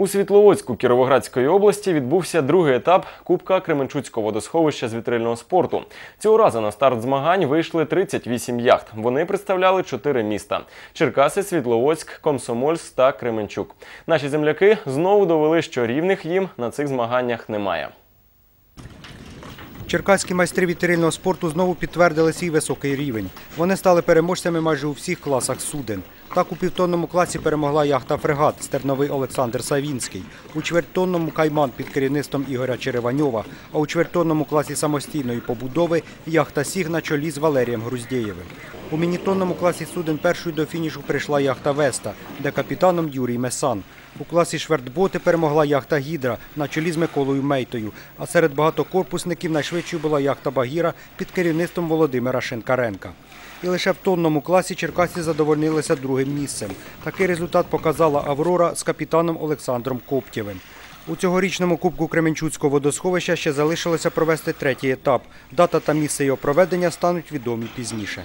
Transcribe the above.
У Світловодську Кіровоградської області відбувся другий етап Кубка Кременчуцького водосховища з вітрильного спорту. Цього разу на старт змагань вийшли 38 яхт. Вони представляли чотири міста: Черкаси, Світловодськ, Комсомольськ та Кременчук. Наші земляки знову довели, що рівних їм на цих змаганнях немає. Черкаські майстри вітрильного спорту знову підтвердили свій високий рівень. Вони стали переможцями майже у всіх класах суден. Так у півтонному класі перемогла яхта Фрегат Стерновий Олександр Савінський, у чвертонному кайман під керівництвом Ігоря Череваньова, а у чвертонному класі самостійної побудови яхта Сіг на чолі з Валерієм Груздєєвим. У мінітонному класі суден першою до фінішу прийшла яхта Веста, де капітаном Юрій Месан. У класі швертботи перемогла яхта Гідра на чолі з Миколою Мейтою. А серед багатокорпусників найшвидшою була яхта Багіра під керівництвом Володимира Шинкаренка. І лише в тонному класі черкасці задовольнилися другим місцем. Такий результат показала Аврора з капітаном Олександром Коптєвим. У цьогорічному кубку Кременчуцького водосховища ще залишилося провести третій етап. Дата та місце його проведення стануть відомі пізніше.